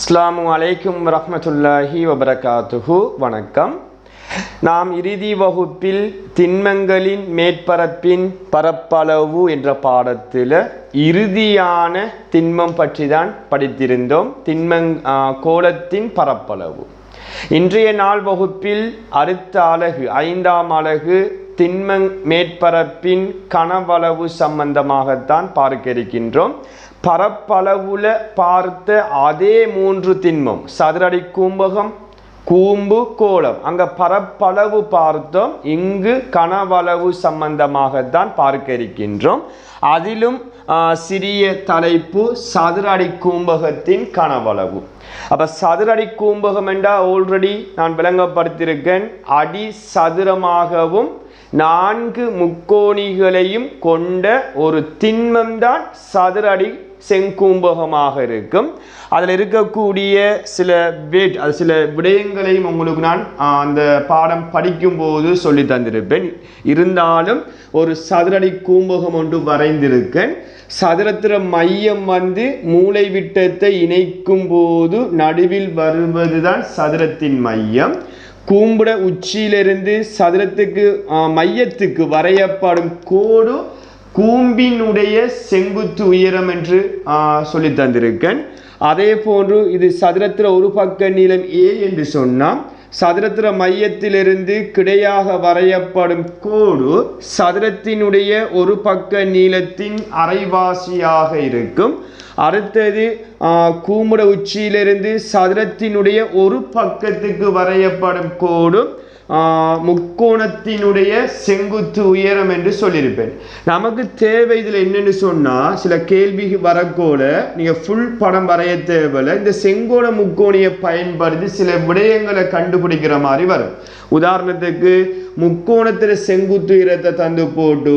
அஸ்லாமு அலைக்கும் வரஹ்மத்துல்லாஹி வபரகாத்துஹு. வணக்கம். நாம் இறுதி வகுப்பில் திண்மங்களின் மேற்பரப்பின் பரப்பளவு என்ற பாடத்தில் இறுதியான திண்மம் பற்றி தான் படித்திருந்தோம். திண்மங் கோலத்தின் பரப்பளவு. இன்றைய நாள் வகுப்பில் அடுத்த அலகு ஐந்தாம் அலகு திண்மங் மேற்பரப்பின் கனவளவு சம்பந்தமாகத்தான் பார்க்க இருக்கின்றோம். பரப்பளவுல பார்த்த அதே மூன்று திண்மம். சதுரடி கூம்பகம் கூம்பு கோலம் அங்க பரப்பளவு பார்த்தோம். இங்கு கனவளவு சம்பந்தமாகத்தான் பார்க்க இருக்கின்றோம் அதிலும் சிறிய தலைப்பு சதுரடி கூம்பகத்தின் கனவளவு. அப்ப சதுரடி கூம்பகம் என்றால் ஆல்ரெடி நான் விளங்கப்படுத்தியிருக்கேன். அடி சதுரமாகவும் நான்கு முக்கோணிகளையும் கொண்ட ஒரு திண்மம் தான் சதுரடி செங்கூம்பகமாக இருக்கும். அதில் இருக்கக்கூடிய சில வேட் அது சில விடயங்களையும் உங்களுக்கு நான் அந்த பாடம் படிக்கும்போது சொல்லி தந்திருப்பேன். இருந்தாலும் ஒரு சதுரடி கூம்பகம் ஒன்று வரைந்திருக்கேன். சதுரத்திர மையம் வந்து மூளை விட்டத்தை இணைக்கும் போது நடுவில் வருவதுதான் சதுரத்தின் மையம். கூம்புட உச்சியிலிருந்து சதுரத்துக்கு மையத்துக்கு வரையப்படும் கோடு கூம்பினுடைய செங்குத்து உயரம் என்று சொல்லி தந்திருக்கேன். அதே போன்று இது சதுரத்திர ஒரு பக்க நீளம் ஏ என்று சொன்னால் சதுரத்திர மையத்திலிருந்து கிடையாக வரையப்படும் கோடு சதுரத்தினுடைய ஒரு பக்க நீளத்தின் அரைவாசியாக இருக்கும். அடுத்தது கூமுட உச்சியிலிருந்து சதுரத்தினுடைய ஒரு பக்கத்துக்கு வரையப்படும் கோடும் முக்கோணத்தினுடைய செங்குத்து உயரம் என்று சொல்லியிருப்பேன். நமக்கு தேவை இதில் என்னென்னு சொன்னால் சில கேள்வி வரக்கோல நீங்கள் ஃபுல் படம் வரைய தேவையில்ல இந்த செங்கோண முக்கோணியை பயன்படுத்தி சில விடயங்களை கண்டுபிடிக்கிற மாதிரி வரும். உதாரணத்துக்கு முக்கோணத்தில் செங்குத்து உயரத்தை தந்து போட்டு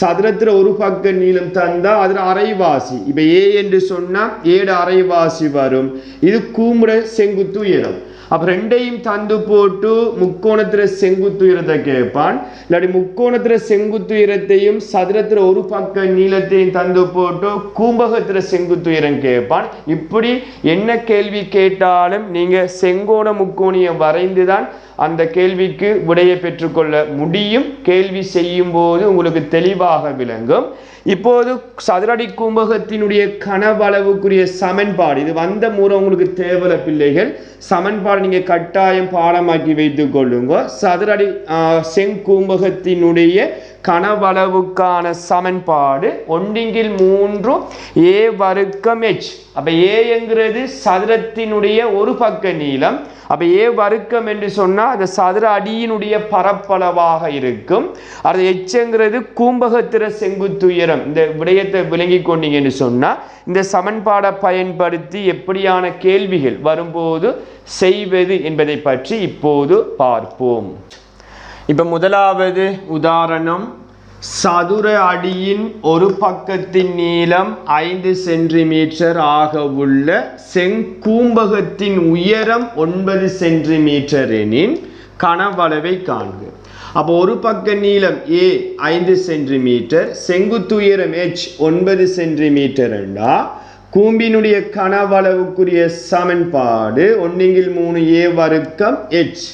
சதுரத்தில் ஒரு பக்க நீளம் தந்தால் அதில் அரைவாசி. இப்போ ஏ என்று சொன்னால் ஏழு அரைவாசி வரும். இது கூமுட செங்குத்து உயரம். அப்ப ரெண்டையும் தந்து போட்டு முக்கோணத்துல செங்குத்து உயரத்தை கேட்பான். இல்லாட்டி முக்கோணத்துல செங்குத்து உயரத்தையும் சதுரத்துல ஒரு பக்க நீளத்தையும் தந்து போட்டு கும்பகத்துல செங்குத்து உயரம் கேட்பான். இப்படி என்ன கேள்வி கேட்டாலும் நீங்க செங்கோண முக்கோணியம் வரைந்துதான் அந்த கேள்விக்கு விடையை பெற்றுக்கொள்ள முடியும். கேள்வி செய்யும் போது உங்களுக்கு தெளிவாக விளங்கும். இப்போது சதுரடி கும்பகத்தினுடைய கனவளவுக்குரிய சமன்பாடு. இது வந்த மூலம் உங்களுக்கு தேவல பிள்ளைகள் சமன்பாடு நீங்க கட்டாயம் பாடமாக்கி வைத்துக் கொள்ளுங்க. சதுரடி ஆஹ், செங்கூம்பகத்தினுடைய கனவளவுக்கான சமன்பாடு ஒன்றிங்கில் மூன்றும் ஏ வர்க்கம் எச் அப்போ ஏங்கிறது சதுரத்தினுடைய ஒரு பக்க நீளம். அப்போ ஏ வர்க்கம் என்று சொன்னால் அந்த சதுர அடியினுடைய பரப்பளவாக இருக்கும். அது எச்சங்கிறது கூம்பகத்திர செங்குத்துயரம் இந்த விடயத்தை விளங்கி கொண்டீங்கன்னு சொன்னால் இந்த சமன்பாடை பயன்படுத்தி எப்படியான கேள்விகள் வரும்போது செய்வது என்பதை பற்றி இப்போது பார்ப்போம். இப்போ முதலாவது உதாரணம் சதுர அடியின் ஒரு பக்கத்தின் நீளம் ஐந்து சென்டிமீட்டர் ஆக உள்ள செங்கூம்பகத்தின் உயரம் ஒன்பது சென்டிமீட்டர் எனின் கனவளவை காண்க. அப்போ ஒரு பக்க நீளம் ஏ ஐந்து சென்டிமீட்டர் செங்குத்து உயரம் எச் ஒன்பது சென்டிமீட்டர் என்றா கூம்பினுடைய கனவளவுக்குரிய சமன்பாடு ஒன்றிங்கில் மூணு ஏ வர்க்கம் எச்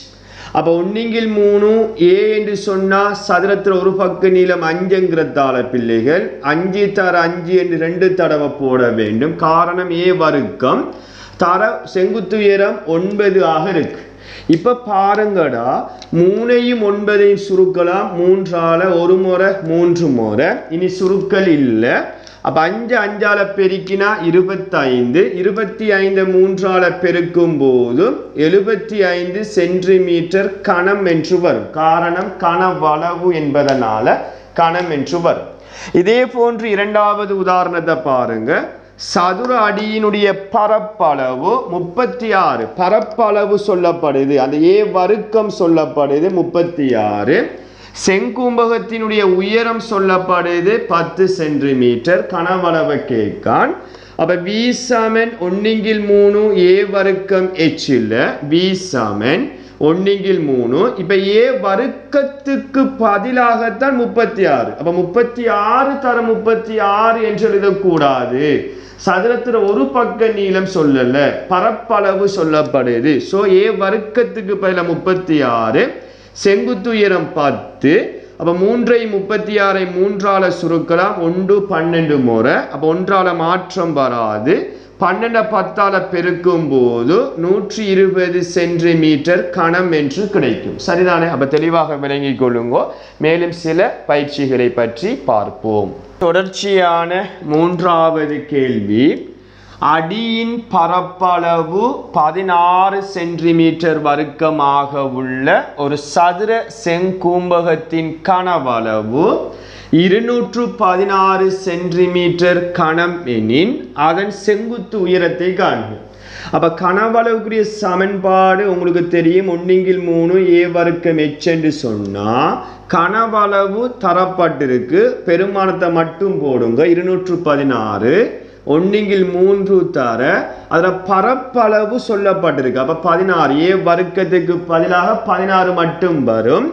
அப்போ ஒன்னிங்கில் மூணு ஏ என்று சொன்னால் சதுரத்தில் ஒரு பக்க நீளம் அஞ்சுங்கிறதால பிள்ளைகள் அஞ்சு தர அஞ்சு என்று ரெண்டு தடவை போட வேண்டும். காரணம் ஏ வர்க்கம் தர செங்குத்து உயரம் ஒன்பது ஆக இருக்கு. இப்ப பாருங்கடா மூணையும் ஒன்பதையும் சுருக்கலாம் மூன்றால ஒரு முறை மூன்று முறை. இனி சுருக்கல் இல்லை. அப்ப அஞ்சு அஞ்சால பெருக்கினா இருபத்தைந்து இருபத்தி ஐந்து மூன்றால பெருக்கும் போது எழுபத்தி ஐந்து சென்டிமீட்டர் கணம் என்று வரும். காரணம் கனவளவு என்பதனால கணம் என்று வரும். இதே போன்று இரண்டாவது உதாரணத்தை பாருங்க. சதுர அடியினுடைய பரப்பளவு முப்பத்தி ஆறு பரப்பளவு சொல்லப்படுது. அந்த ஏ வர்க்கம் சொல்லப்படுது முப்பத்தி ஆறு செங்கும்பகத்தினுடைய உயரம் சொல்லப்படுது பத்து சென்டிமீட்டர். கனவளவை கேட்கான். அப்ப வி சமன் ஒன்னிங்கில் மூணு ஏ வர்க்கம் எச் இல்லை. வி சமன் ஒன்னிங்கில் மூணு. இப்ப ஏ வர்க்கத்துக்கு பதிலாகத்தான் முப்பத்தி ஆறு அப்ப முப்பத்தி ஆறு தர முப்பத்தி ஆறு என்று எழுதக்கூடாது. சதுரத்துல ஒரு பக்க நீளம் சொல்லல. பரப்பளவு சொல்லப்படுது. சோ ஏ வர்க்கத்துக்கு பதிலாக முப்பத்தி ஆறு செங்குத்துயரம் பத்து. அப்போ மூன்றை முப்பத்தி ஆறை மூன்றால சுருக்கலாம். ஒன்று பன்னெண்டு முறை. அப்போ ஒன்றால மாற்றம் வராது. பன்னெண்ட பத்தால பெருக்கும் போது நூற்றி இருபது சென்டிமீட்டர் கணம் என்று கிடைக்கும். சரிதானே? அப்ப தெளிவாக விளங்கிக் கொள்ளுங்கோ. மேலும் சில பயிற்சிகளை பற்றி பார்ப்போம். தொடர்ச்சியான மூன்றாவது கேள்வி. அடியின் பரப்பளவு பதினாறு சென்டிமீட்டர் வர்க்கமாக உள்ள ஒரு சதுர செங்கூம்பகத்தின் கனவளவு இருநூற்று பதினாறு சென்டிமீட்டர் கணம் எனின் அதன் செங்குத்து உயரத்தை காண்போம் அப்ப கனவளவுக்குரிய சமன்பாடு உங்களுக்கு தெரியும். ஒன்னிங்கில் மூணு ஏ வர்க்கம் எச் என்று சொன்னா கனவளவு தரப்பட்டிருக்கு. பெருமானத்தை மட்டும் போடுங்க. இருநூற்று பதினாறு ஒன்னிங்கில் மூன்று தர அதில் பரப்பளவு சொல்லப்பட்டிருக்கு. அப்போ பதினாறு ஏ வர்க்கத்துக்கு பதிலாக பதினாறு மட்டும் வரும்.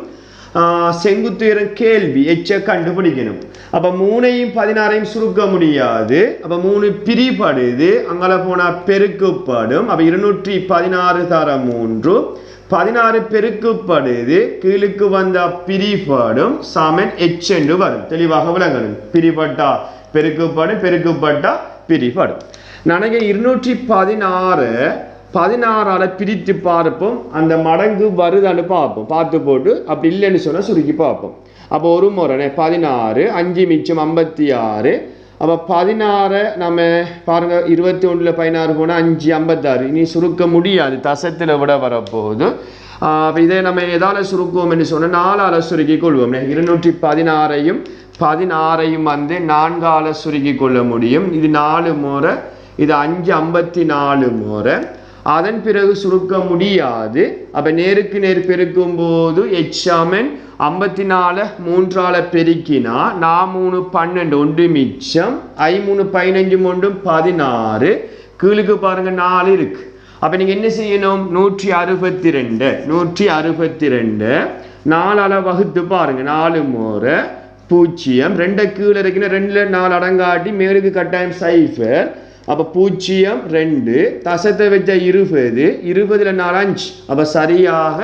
செங்குத்துயரம் கேள்வி எச்ச கண்டுபிடிக்கணும். அப்போ மூணையும் பதினாறையும் சுருக்க முடியாது. அப்போ மூணு பிரிபடுது அங்கே போனால் பெருக்குப்படும். அப்போ இருநூற்றி பதினாறு தர மூன்று. பதினாறு பெருக்குப்படுது கீழுக்கு வந்த பிரிபடும். சமன் எச் என்று வரும். தெளிவாக விளங்கணும். பிரிபட்டா பெருக்குப்படும் பெருக்குப்பட்டா பிரிபடும் நனக இருநூற்றி பதினாறு பதினாறால் பிரித்து பார்ப்போம். அந்த மடங்கு வருதான்னு பார்ப்போம். பார்த்து போட்டு அப்படி இல்லைன்னு சொன்னால் சுருக்கி பார்ப்போம். அப்போ ஒரு முறை பதினாறு அஞ்சு மிச்சம் ஐம்பத்தி ஆறு அப்போ பதினாறை நம்ம பாருங்கள் இருபத்தி ஒன்றில் பதினாறு போனால் அஞ்சு ஐம்பத்தாறு. இனி சுருக்க முடியாது. தசத்தில் விட வரப்போகுது. அப்போ இதை நம்ம எதால் சுருக்குவோம்னு சொன்னால் நாலால் சுருக்கி கொள்வோம். இருநூற்றி பதினாறையும் பதினாறையும் வந்து நான்கால சுருக்கி கொள்ள முடியும். இது நாலு முறை இது அஞ்சு ஐம்பத்தி நாலு முறை அதன் பிறகு சுருக்க முடியாது. அப்போ நேருக்கு நேர் பெருக்கும் போது எச்சாமன் ஐம்பத்தி நாலு மூன்றால பெருக்கினா நான் மூணு பன்னெண்டு ஒன்று மிச்சம் ஐ மூணு பதினஞ்சு ஒன்றும் பதினாறு. கீழுக்கு பாருங்கள் நாலு இருக்கு. அப்போ நீங்கள் என்ன செய்யணும்? நூற்றி அறுபத்தி ரெண்டு நூற்றி அறுபத்தி ரெண்டு நாலால் வகுத்து பாருங்கள் நாலு முறை பூஜ்ஜியம். ரெண்டை கீழே இருக்குன்னா ரெண்டில் நாலு அடங்காட்டி மேலுக்கு கட்டாயம் சைஃபர் அப்போ பூஜ்ஜியம் ரெண்டு தசத்தை வச்ச இருபது இருபதுல நாலு அஞ்சு அப்போ சரியாக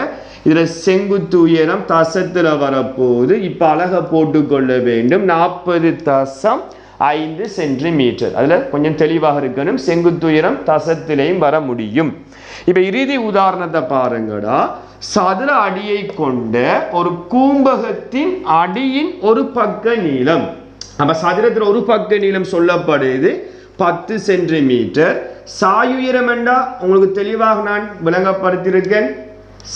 இதில் செங்குத்து உயரம் தசத்தில் வரப்போகுது. இப்போ அழகை போட்டுக்கொள்ள வேண்டும். நாற்பது தசம் ஐந்து சென்டிமீட்டர். அதில் கொஞ்சம் தெளிவாக இருக்கணும். செங்குத்து உயரம் தசத்திலையும் வர முடியும். இப்போ இறுதி உதாரணத்தை பாருங்கடா. சதுர அடியை கொண்ட ஒரு கூம்பகத்தின் அடியின் ஒரு பக்க நீளம். நம்ம சதுரத்தில் ஒரு பக்க நீளம் சொல்லப்படுது. பத்து சென்டிமீட்டர். சாயுயரம் என்றா உங்களுக்கு தெளிவாக நான் விளங்கப்படுத்தியிருக்கேன்.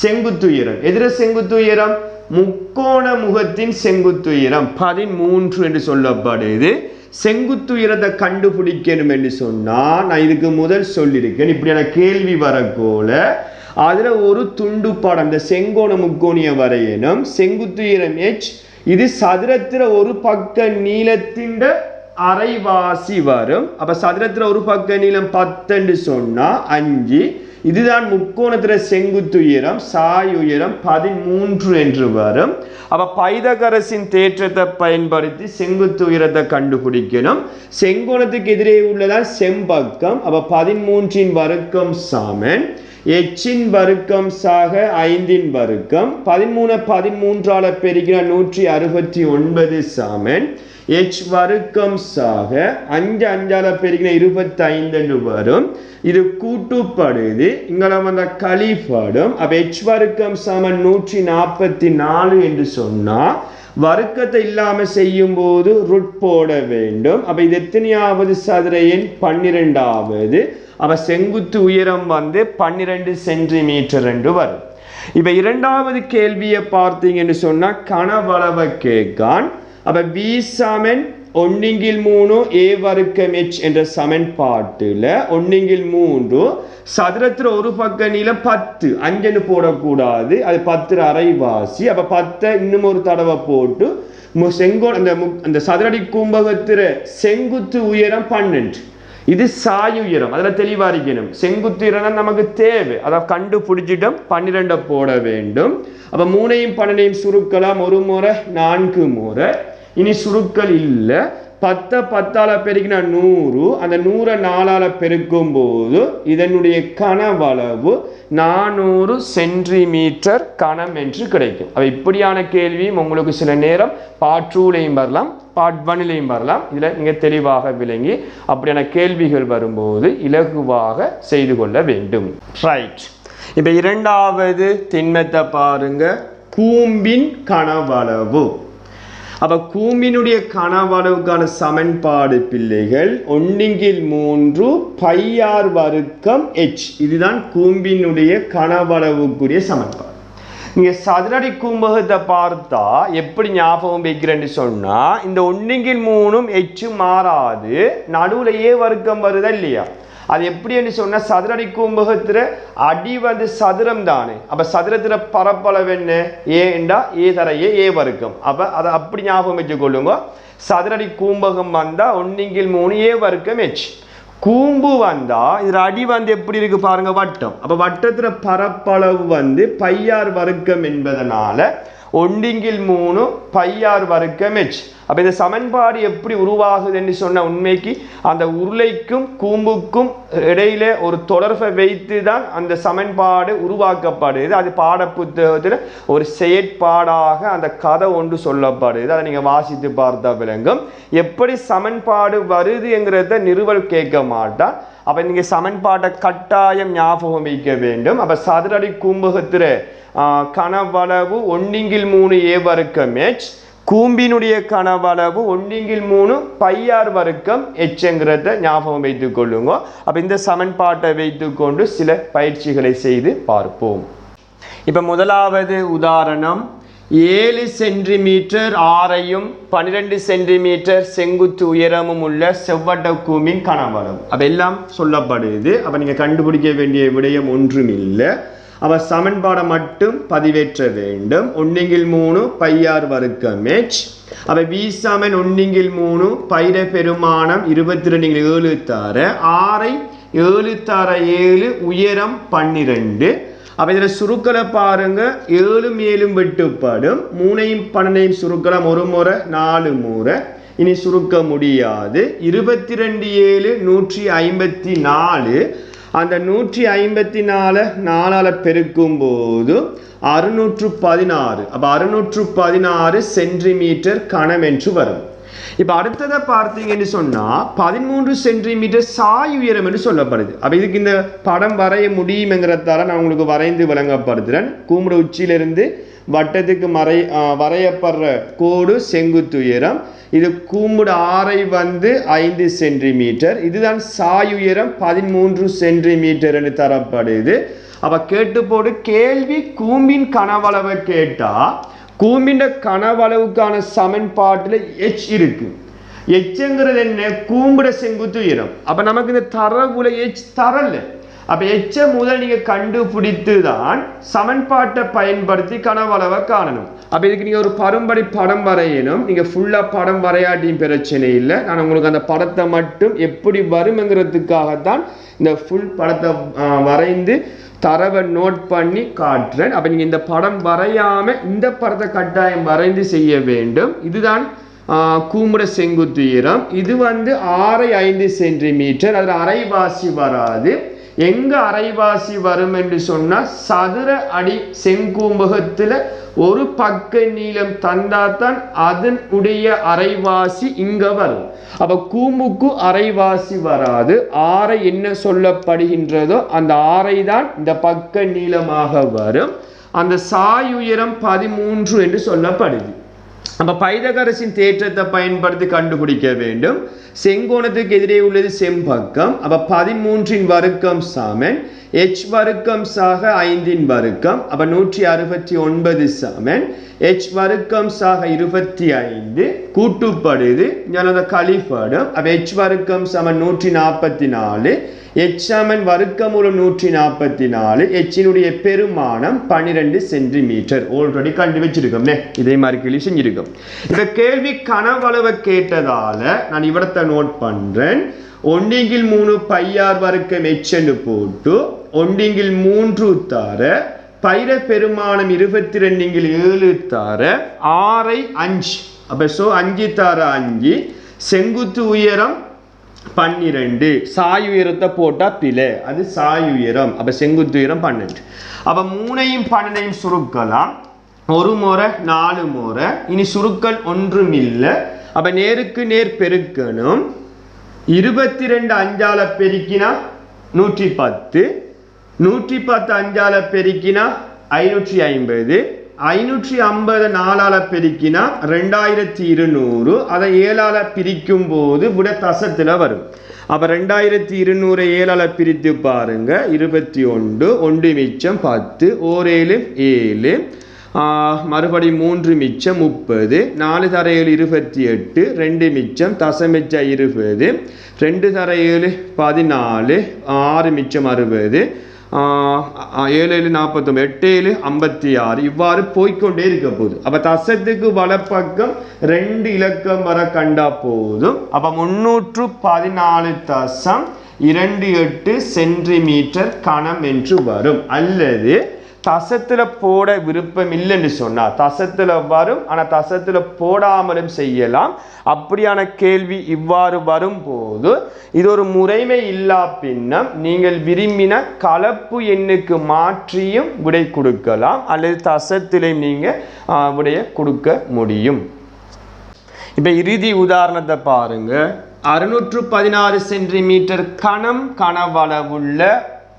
செங்குத்துயரம். எதிர செங்குத்துயரம்? முக்கோண முகத்தின் செங்குத்துயரம். பதிமூன்று என்று சொல்லப்படுது. செங்குத்துயரத்தை கண்டுபிடிக்கணும் என்று சொன்னால் நான் இதுக்கு முதல் சொல்லியிருக்கேன். இப்படியான கேள்வி வரக்கோல அதில் ஒரு துண்டு படம் இந்த செங்கோண முக்கோணிய வரையணும். செங்குத்துயரம் எச் இது சதுரத்தில் ஒரு பக்க நீளத்தின் அரைவாசி வரும். அப்ப சதுரத்துல ஒரு பக்க நீளம் பத்துன்னு சொன்னா அஞ்சு. இதுதான் முக்கோணத்துல செங்குத்து உயரம் சாய் உயரம் பதிமூன்று என்று வரும். அப்ப பைதகரசின் தேற்றத்தை பயன்படுத்தி செங்குத்து உயரத்தை கண்டுபிடிக்கணும். செங்கோணத்துக்கு எதிரே உள்ளதான் செம்பக்கம். அப்ப பதிமூன்றின் வர்க்கம் சாமன். எச்சின் வர்க்கம் சாக ஐந்தின் வர்க்கம். பதிமூணு பதிமூன்றால பெருகிற நூற்றி அறுபத்தி ஒன்பது சாமன். எச் வர்க்கம் சாக அஞ்சு அஞ்சால பெருகின இருபத்தி ஐந்து வரும். இது கூட்டுப்படுது. இங்கே வந்த கழிப்படும். அப்ப எச் வர்க்கம் சமன் நூற்றி நாற்பத்தி நாலு என்று சொன்னா வர்க்கத்தை இல்லாம செய்யும் போது ருட் போட வேண்டும். அப்ப இது எத்தனையாவது சதுர எண்? பன்னிரெண்டாவது. அவ செங்குத்து உயரம் வந்து பன்னிரெண்டு சென்டிமீட்டர் என்று வரும். இப்ப இரண்டாவது கேள்வியை பார்த்தீங்கன்னு சொன்னா கனவளவை கேட்கான். அப்ப வி சமன் ஒன்னிங்கில் மூணு ஏ வர்க்கம் எச் என்ற சமன்பாட்டில் ஒன்னிங்கில் மூன்று சதுரத்தில் ஒரு பக்க நீளம் பத்து. அஞ்சன்னு போடக்கூடாது. அது பத்து அரைவாசி. அப்ப பத்தை இன்னும் ஒரு தடவை போட்டு மு- செங்கோ அந்த அந்த சதுரடி கும்பகத்துல செங்குத்து உயரம் பன்னெண்டு. இது சாய் உயரம். அதில் தெளிவாக இருக்கணும். செங்குத்துயரம் நமக்கு தேவை. அதை கண்டுபிடிச்சிட்டோம். பன்னிரெண்டை போட வேண்டும். அப்ப மூணையும் பன்னெண்டையும் சுருக்கலாம். ஒரு முறை நான்கு முறை. இனி சுருக்கள் இல்லை. பத்தை பத்தால பெருக்கினா நூறு அந்த நூறை நாலால பெருக்கும் போது இதனுடைய கனவளவு நானூறு சென்டிமீட்டர் கணம் என்று கிடைக்கும். அப்ப இப்படியான கேள்வியும் உங்களுக்கு சில நேரம் பாற்றூலையும் வரலாம் பார்ட் ஒன்லையும் வரலாம். இதில் நீங்கள் தெளிவாக விளங்கி அப்படியான கேள்விகள் வரும்போது இலகுவாக செய்து கொள்ள வேண்டும். ரைட் இப்போ இரண்டாவது திண்மத்தை பாருங்க. கூம்பின் கனவளவு. அப்போ கூம்பினுடைய கனவளவுக்கான சமன்பாடு பிள்ளைகள் ஒன்னிங்கில் மூன்று பையார் வர்க்கம் எச். இதுதான் கூம்பினுடைய கனவளவுக்குரிய சமன்பாடு. நீங்கள் சதுரடி கூம்பகத்தை பார்த்தா எப்படி ஞாபகம் வைக்கிறேன்னு சொன்னால் இந்த ஒன்னிங்கில் மூணும் எச்சு மாறாது நடுவில் ஏ வர்க்கம் வருதா இல்லையா? அது எப்படின்னு சொன்னால் சதுரடி கூம்பகத்துல அடி வந்து சதுரம் தானே. அப்போ சதுரத்தில் பரப்பளவு என்ன? ஏண்டா ஏ தர ஏ ஏ வர்க்கம். அப்போ அதை அப்படி ஞாபகம் வச்சுக்கொள்ளுங்க. சதுரடி கூம்பகம் வந்தால் ஒன்னிங்கில் மூணு ஏ வர்க்கம் எச் கூம்பு வந்தால் இதில் அடி வந்து எப்படி இருக்கு பாருங்க வட்டம். அப்போ வட்டத்தில் பரப்பளவு வந்து பையார் வர்க்கம் என்பதனால ஒன்றிங்கில் மூணு பையார் வர்க்கம் எச். அப்போ இந்த சமன்பாடு எப்படி உருவாகுதுன்னு சொன்ன உண்மைக்கு அந்த உருளைக்கும் கூம்புக்கும் இடையில ஒரு தொடர்பை வைத்து தான் அந்த சமன்பாடு உருவாக்கப்படுது அது பாடப்புத்தகத்தில் ஒரு செயற்பாடாக அந்த கதை ஒன்று சொல்லப்படுது அதை நீங்கள் வாசித்து பார்த்தா விளங்கும் எப்படி சமன்பாடு வருதுங்கிறத நிறுவல் கேட்க மாட்டான் அப்போ நீங்கள் சமன்பாட்டை கட்டாயம் ஞாபகம் வைக்க வேண்டும். அப்போ சதுரடி கூம்பகத்துல ஆஹ், கனவளவு ஒன்னிங்கில் மூணு ஏ வர்க்கம் எச் கூம்பினுடைய கனவளவு ஒன்னிங்கில் மூணு பையார் வர்க்கம் எச்ங்கிறத ஞாபகம் வைத்துக் கொள்ளுங்க. அப்போ இந்த சமன்பாட்டை வைத்துக்கொண்டு சில பயிற்சிகளை செய்து பார்ப்போம். இப்போ முதலாவது உதாரணம். ஏழு சென்டிமீட்டர் ஆறையும் பன்னிரெண்டு சென்டிமீட்டர் செங்குத்து உயரமும் உள்ள செவ்வட்ட கூம்பின் கனவளவு அப்ப எல்லாம் சொல்லப்படுது. அப்ப நீங்க கண்டுபிடிக்க வேண்டிய விடயம் ஒன்றும் இல்லை அவ சமன்பாடை மட்டும் பதிவேற்ற வேண்டும். ஒன்னிங்கில் மூணு பையார் வர்க்கம் எச் அவ வி சமன் ஒன்னிங்கில் மூணு பைர பெருமானம் இருபத்தி ரெண்டு ஏழு தார ஆறை ஏழு தார ஏழு உயரம் பன்னிரெண்டு. அப்போ இதில் சுருக்களை பாருங்கள் ஏழும் ஏழும் வெட்டுப்படும். மூணையும் பன்னெண்டையும் சுருக்கலாம். ஒரு முறை நாலு முறை. இனி சுருக்க முடியாது. இருபத்தி ரெண்டு ஏழு நூற்றி ஐம்பத்தி நாலு. அந்த நூற்றி ஐம்பத்தி நாலு நாலால பெருக்கும் போது அறுநூற்று பதினாறு. அப்போ அறுநூற்று பதினாறு சென்டிமீட்டர் கணம் என்று வரும். இப்போ அடுத்ததை பார்த்தீங்கன்னு சொன்னா பதிமூன்று சென்டிமீட்டர் சாய் உயரம் என்று சொல்லப்படுது. அப்ப இதுக்கு இந்த படம் வரைய முடியுங்கிறதால நான் உங்களுக்கு வரைந்து விளங்கப்படுத்துகிறேன் கூம்புட உச்சியிலிருந்து வட்டத்துக்கு மறை வரையப்படுற கோடு செங்குத்து உயரம். இது கூம்புட ஆரை வந்து ஐந்து சென்டிமீட்டர். இதுதான் சாய் உயரம் பதிமூன்று சென்டிமீட்டர் என்று தரப்படுது. அப்ப கேட்டு போடு கேள்வி கூம்பின் கனவளவை கேட்டா கூம்பின் கனவளவுக்கான சமன்பாட்டில் எச் இருக்கு. எச்சுங்கிறது என்ன? கூம்பிட செங்குத்து உயரம். அப்ப நமக்கு இந்த தரவுல எச் தரல அப்போ எச்ச முதல் நீங்கள் கண்டுபிடித்து தான் சமன்பாட்டை பயன்படுத்தி கனவளவை காணணும். அப்போ இதுக்கு நீங்கள் ஒரு பரும்படி படம் வரையணும். நீங்கள் ஃபுல்லாக படம் வரையாட்டியும் பிரச்சனை இல்லை. நான் உங்களுக்கு அந்த படத்தை மட்டும் எப்படி வரும்ங்கிறதுக்காகத்தான் இந்த ஃபுல் படத்தை வரைந்து தரவை நோட் பண்ணி காட்டுறேன். அப்போ நீங்கள் இந்த படம் வரையாமல் இந்த படத்தை கட்டாயம் வரைந்து செய்ய வேண்டும். இதுதான் கூமுட செங்குத்துயரம் இது வந்து ஆறை ஐந்து சென்டிமீட்டர். அதில் அரைவாசி வராது. எங்க அரைவாசி வரும் என்று சொன்னா சதுர அடி செங்கூம்பகத்தில் ஒரு பக்க நீளம் தந்தாதான் அதனுடைய அரைவாசி இங்க வரும். அப்ப கூம்புக்கு அரைவாசி வராது. ஆரை என்ன சொல்லப்படுகின்றதோ அந்த ஆரை தான் இந்த பக்க நீளமாக வரும். அந்த சாய் உயரம் பதிமூன்று என்று சொல்லப்படுது. அப்ப பைதகரசின் தேற்றத்தை பயன்படுத்தி கண்டுபிடிக்க வேண்டும். செங்கோணத்துக்கு எதிரே உள்ளது செம்பக்கம். அப்ப பதிமூன்றின் வர்க்கம் சமன். எச் வர்க்கம் சாக ஐந்தின் வர்க்கம். அப்ப நூற்றி அறுபத்தி ஒன்பது சமன். எச் வர்க்கம் சாக இருபத்தி ஐந்து. கூட்டுப்படுது. ஞானத கழிப்படும். அப்ப எச் வர்க்கம் சமன் நூற்றி நாற்பத்தி நாலு. எச் சமன் வர்க்கமூலம் நூற்றி நாற்பத்தி நாலு. எச்சினுடைய பெருமானம் பன்னிரெண்டு சென்டிமீட்டர். ஆல்ரெடி கண்டு வச்சிருக்கோம்னே இதே மாதிரி கேள்வி செஞ்சிருக்கோம். இந்த கேள்வி கனவளவை கேட்டதால நான் இவரத்தை நோட் பண்றேன். ஒண்டிங்கில் மூணு பையார் வர்க்கம் எச்சன்னு போட்டு ஒண்டிங்கில் மூன்று தர பைர பெருமானம் இருபத்தி ரெண்டிங்கில் ஏழு தார ஆறை அஞ்சு. அப்ப சோ அஞ்சு தார அஞ்சு செங்குத்து உயரம் பன்னிரெண்டு. சாய் உயரத்தை போட்டா பிழை. அது சாய் உயரம். அப்ப செங்குத்து உயரம் பன்னெண்டு. அப்ப மூணையும் பன்னெண்டையும் சுருக்கலாம். ஒரு முறை நாலு முறை. இனி சுருக்கல் ஒன்றும் இல்லை. அப்ப நேருக்கு நேர் பெருக்கணும். இருபத்தி ரெண்டு அஞ்சால பெருக்கினா நூற்றி பத்து. நூற்றி பத்து அஞ்சால் பெருக்கினா ஐநூற்றி ஐம்பது ஐநூற்றி ஐம்பது நாலால் பெருக்கினா ரெண்டாயிரத்தி இருநூறு அதை ஏழால பிரிக்கும் போது விட தசத்தில் வரும். அப்போ ரெண்டாயிரத்தி இருநூறு ஏழால பிரித்து பாருங்க இருபத்தி ஒன்று ஒன்று மிச்சம் பத்து ஓரேழு ஏழு மறுபடி மூன்று மிச்சம் முப்பது நாலு தர ஏழு இருபத்தி எட்டு ரெண்டு மிச்சம் தசமிச்ச இருபது ரெண்டு தர ஏழு பதினாலு ஆறு மிச்சம் அறுபது ஏழு ஏழு நாற்பத்தொம்பது எட்டு ஏழு ஐம்பத்தி ஆறு இவ்வாறு போய்க்கொண்டே இருக்க போகுது அப்போ தசத்துக்கு வலப்பக்கம் ரெண்டு இலக்கம் வர கண்டா போதும். அப்போ முன்னூற்று பதினாலு தசம் இரண்டு எட்டு சென்டிமீட்டர் கணம் என்று வரும். அல்லது தசத்தில் போட விருப்பம் இல்லைன்னு சொன்னார் தசத்தில் வரும் ஆனால் தசத்தில் போடாமலும் செய்யலாம். அப்படியான கேள்வி இவ்வாறு வரும்போது இது ஒரு முறைமை இல்லா பின்னம் நீங்கள் விரும்பின கலப்பு எண்ணுக்கு மாற்றியும் விடை கொடுக்கலாம் அல்லது தசத்திலையும் நீங்கள் விடைய கொடுக்க முடியும். இப்போ இறுதி உதாரணத்தை பாருங்கள் அறுநூற்று பதினாறு சென்டிமீட்டர் கணம் கனவளவுள்ள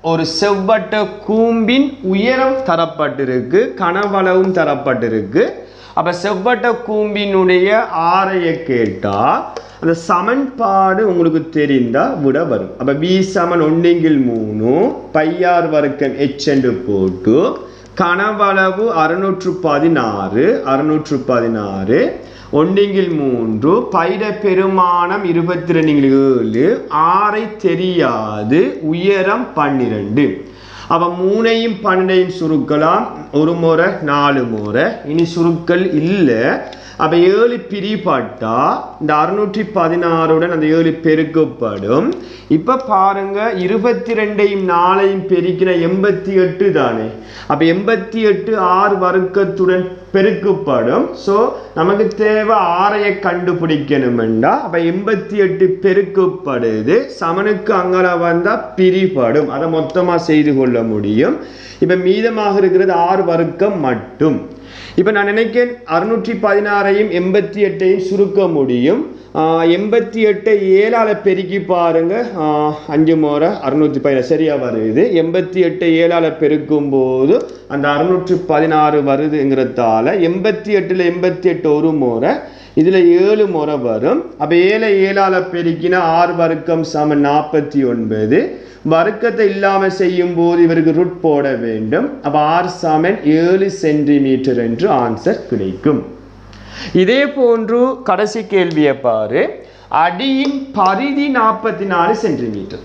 ஒரு செவ்வட்ட கூம்பின் உயரம் தரப்பட்டிருக்கு கனவளவும் தரப்பட்டிருக்கு. அப்ப செவ்வட்ட கூம்பினுடைய ஆரையை கேட்டா அந்த சமன்பாடு உங்களுக்கு தெரிந்தா விட வரும். அப்ப பி சமன் ஒன்றிங்கில் மூணு பையார் வர்க்கம் எச் என்று போட்டு கனவளவு அறுநூற்று பதினாறு அறுநூற்று பதினாறு ஒன்றிங்கில் மூன்று பைட பெருமானம் இருபத்தி ரெண்டுங்கில் ஏழு ஆறை தெரியாது உயரம் பன்னிரெண்டு. அப்ப மூணையும் பன்னெண்டையும் சுருக்கலாம். ஒரு முறை நாலு முறை. இனி சுருக்கல் இல்லை. அப்ப ஏழு பிரிப்பட்டா இந்த அறுநூற்றி பதினாறுடன் அந்த ஏழு பெருக்கப்படும். இப்போ பாருங்க இருபத்தி ரெண்டையும் நாளையும் பெருக்கின எண்பத்தி எட்டு தானே? அப்ப எண்பத்தி எட்டு ஆறு வர்க்கத்துடன் பெருக்கப்படும். ஸோ நமக்கு தேவை ஆறையை கண்டுபிடிக்கணுமெண்டா? அப்போ எண்பத்தி எட்டு பெருக்கப்படுது. சமனுக்கு அங்கே வந்தால் பிரிபடும். அதை மொத்தமாக செய்து கொள்ள முடியும். இப்போ மீதமாக இருக்கிறது ஆறு வர்க்கம் மட்டும். இப்போ நான் நினைக்கிறேன் அறுநூற்றி பதினாறையும் எண்பத்தி எட்டையும் சுருக்க முடியும். எண்பத்தி எட்டை ஏழால் பெருக்கி பாருங்க. அஞ்சு முறை அறுநூற்றி பதினாறு சரியாக வருது. எண்பத்தி எட்டை ஏழால் பெருக்கும் போது அந்த அறுநூற்றி பதினாறு வருதுங்கிறதால எண்பத்தி எட்டில் எண்பத்தி எட்டு ஒரு முறை இதில் ஏழு முறை வரும். அப்போ ஏழை ஏழால் பெருக்கினா ஆறு வர்க்கம் சமன் நாற்பத்தி ஒன்பது. வர்க்கத்தை இல்லாமல் செய்யும் போது இவருக்கு ருட் போட வேண்டும். அப்போ ஆறு சமன் ஏழு சென்டிமீட்டர் என்று ஆன்சர் கிடைக்கும். இதே போன்று கடைசி கேள்வியை பாரு. அடியின் பரிதி நாற்பத்தி நாலு சென்டிமீட்டர்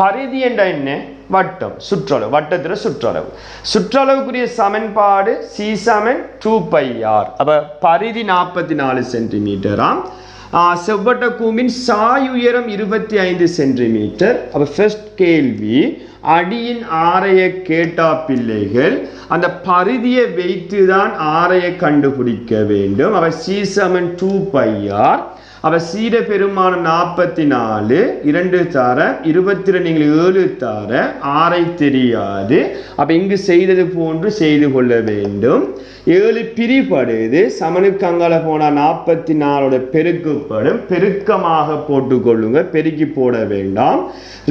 பரிதி என்ற என்ன? வட்டம் சுற்றளவு. வட்டத்தில் சுற்றளவு. சுற்றளவுக்குரிய சமன்பாடு சி சமன் டூ பை ஆர் அப்போ பரிதி நாற்பத்தி நாலு சென்டிமீட்டராம் ஆஹ் செவ்வட்ட கூம்பின் சாய் உயரம் இருபத்தி ஐந்து சென்டிமீட்டர் அப்ப ஃபர்ஸ்ட் கேள்வி அடியின் ஆரைய கேட்டா பிள்ளைகள் அந்த பரிதியை வைத்து தான் ஆரையை கண்டுபிடிக்க வேண்டும். அவ சீசமன் டூ பை ஆர் அவ சீட பெருமானம் நாற்பத்தி நாலு இரண்டு தார இருபத்தி ரெண்டு ஏழு தார ஆறை தெரியாது. அப்ப இங்கு செய்தது போன்று செய்து கொள்ள வேண்டும். ஏழு பிரிபடுது சமனுக்கு அங்கால போனால் நாற்பத்தி நாலோட பெருக்கப்படும். பெருக்கமாக போட்டுக்கொள்ளுங்க பெருக்கி போட வேண்டாம்.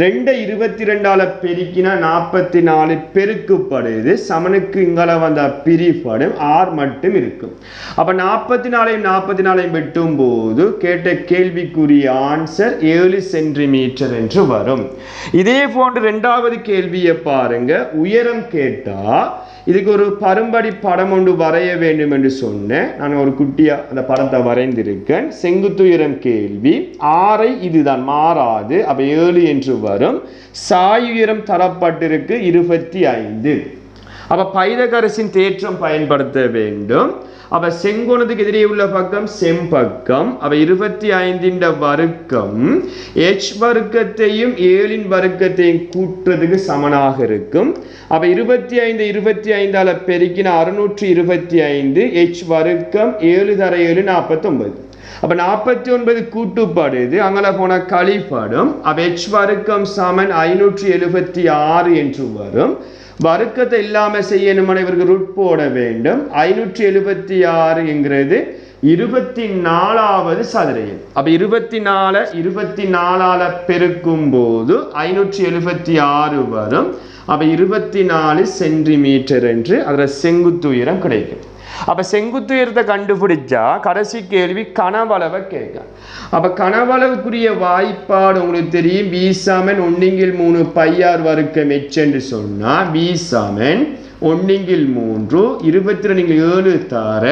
ரெண்டு இருபத்தி ரெண்டால பெருக்கினா நாற்பத்தி நாலு பெருக்கப்படுது. சமனுக்கு இங்கால வந்த பிரிபடும் ஆர் மட்டும் இருக்கும். அப்ப நாற்பத்தி நாலையும் நாற்பத்தி நாலையும் வெட்டும் போது கேட்ட கேள்விக்குரிய ஆன்சர் ஏழு சென்டிமீட்டர் என்று வரும். இதே போன்று ரெண்டாவது கேள்வியை பாருங்க. உயரம் கேட்டா இதுக்கு ஒரு பரும்படி படம் ஒன்று வரைய வேண்டும் என்று சொன்னேன். நான் ஒரு குட்டியா அந்த படத்தை வரைந்திருக்கேன். செங்குத்துயரம் கேள்வி. ஆறை இதுதான் மாறாது. அப்ப ஏழு என்று வரும். சாயுயரம் தரப்பட்டிருக்கு இருபத்தி ஐந்து. அப்ப பைதகரசின் தேற்றம் பயன்படுத்த வேண்டும். அவ செங்கோணத்துக்கு எதிரே உள்ள பக்கம் செம்பக்கம். அவ இருபத்தி ஐந்தின் வர்க்கம். எச் வர்க்கத்தையும் ஏழின் வர்க்கத்தையும் கூட்டுறதுக்கு சமனாக இருக்கும். அவ இருபத்தி ஐந்து இருபத்தி ஐந்தால பெருக்கின அறுநூற்றி இருபத்தி ஐந்து. எச் வர்க்கம் ஏழு தர ஏழு நாற்பத்தொன்பது. அப்போ நாற்பத்தி ஒன்பது கூட்டுப்பாடு இது. அங்கே போன கழிப்பாடும் அப்போ எச் வர்க்கம் சமன் ஐநூற்றி எழுபத்தி ஆறு என்று வரும். வர்க்கத்தை இல்லாம செய்யணும் இவருக்கு ருட் போட வேண்டும். ஐநூற்றி எழுபத்தி ஆறுங்கிறது இருபத்தி நாலாவது சதுரையில் அப்போ இருபத்தி நாலு இருபத்தி நாலால் பெருக்கும் போது ஐநூற்றி எழுபத்தி ஆறு வரும். அப்ப இருபத்தி நாலு சென்டிமீட்டர் என்று அதில் செங்குத்து உயரம் கிடைக்கும். அப்போ செங்குத்துயரத்தை கண்டுபிடிச்சா கடைசி கேள்வி கனவளவை கேட்க. அப்போ கனவளவுக்குரிய வாய்ப்பாடு உங்களுக்கு தெரியும். வீசாமன் ஒன்னிங்கில் மூணு பையார் வர்க்கம் மெச்சென்று சொன்னால் சொன்னா ஒன்னிங்கில் மூன்று இருபத்தி ரெண்டு ஏழு தார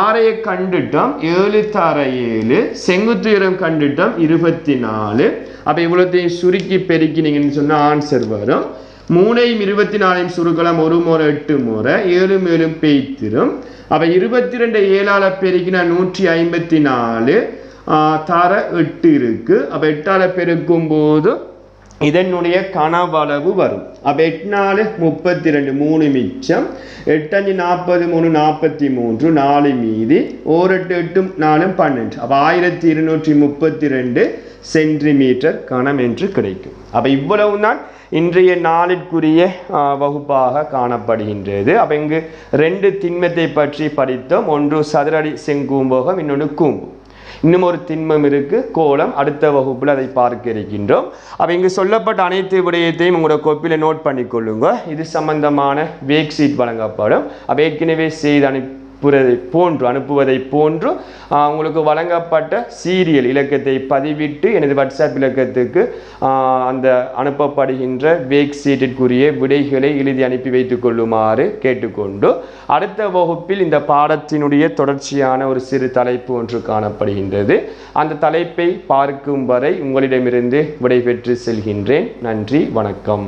ஆறைய கண்டுட்டோம் ஏழு தார ஏழு செங்குத்துயரம் கண்டுட்டோம் இருபத்தி நாலு. அப்போ இவ்வளோத்தையும் சுருக்கி பெருக்கினீங்கன்னு சொன்னால் ஆன்சர் வரும். மூணையும் இருபத்தி நாலையும் சுருக்கலாம் ஒரு முறை எட்டு முறை ஏழு மேலும் பெய்த்திரும். அப்ப இருபத்தி ரெண்டு ஏழால பெருக்கினா நூற்றி ஐம்பத்தி நாலு தர எட்டு இருக்கு. அப்ப எட்டால பெருக்கும் போது இதனுடைய கனவளவு வரும். அப்ப எட்டு நாலு முப்பத்தி ரெண்டு மூணு மிச்சம். எட்டஞ்சு நாற்பது மூணு நாற்பத்தி மூன்று நாலு மீதி. ஓர் எட்டு நாலும் பன்னெண்டு. அப்ப ஆயிரத்தி இருநூற்றி முப்பத்தி ரெண்டு சென்டிமீட்டர் கணம் என்று கிடைக்கும். அப்ப இவ்வளவு தான் இன்றைய நாளிற்குரிய வகுப்பாக காணப்படுகின்றது. அப்போ இங்கு ரெண்டு திண்மத்தை பற்றி படித்தோம். ஒன்று சதுரடி செங்கூம்போகம் இன்னொன்று கூம்பு. இன்னும் ஒரு திண்மம் இருக்கு கோலம். அடுத்த வகுப்பில் அதை பார்க்க இருக்கின்றோம். அப்போ இங்கு சொல்லப்பட்ட அனைத்து விடயத்தையும் உங்களோட கோப்பில் நோட் பண்ணிக்கொள்ளுங்க. இது சம்பந்தமான வேக் சீட் வழங்கப்படும். அப்போ ஏற்கனவே செய்து அனுப்பி அனுப்புவதை போன்று அனுப்புவதை போன்று உங்களுக்கு வழங்கப்பட்ட சீரியல் இலக்கத்தை பதிவிட்டு எனது வாட்ஸ்அப் இலக்கத்துக்கு அந்த அனுப்பப்படுகின்ற வேக் சீட்டிற்குரிய விடைகளை எழுதி அனுப்பி வைத்துக் கொள்ளுமாறு கேட்டுக்கொண்டு அடுத்த வகுப்பில் இந்த பாடத்தினுடைய தொடர்ச்சியான ஒரு சிறு தலைப்பு ஒன்று காணப்படுகின்றது. அந்த தலைப்பை பார்க்கும் வரை உங்களிடமிருந்து விடைபெற்று செல்கின்றேன். நன்றி வணக்கம்.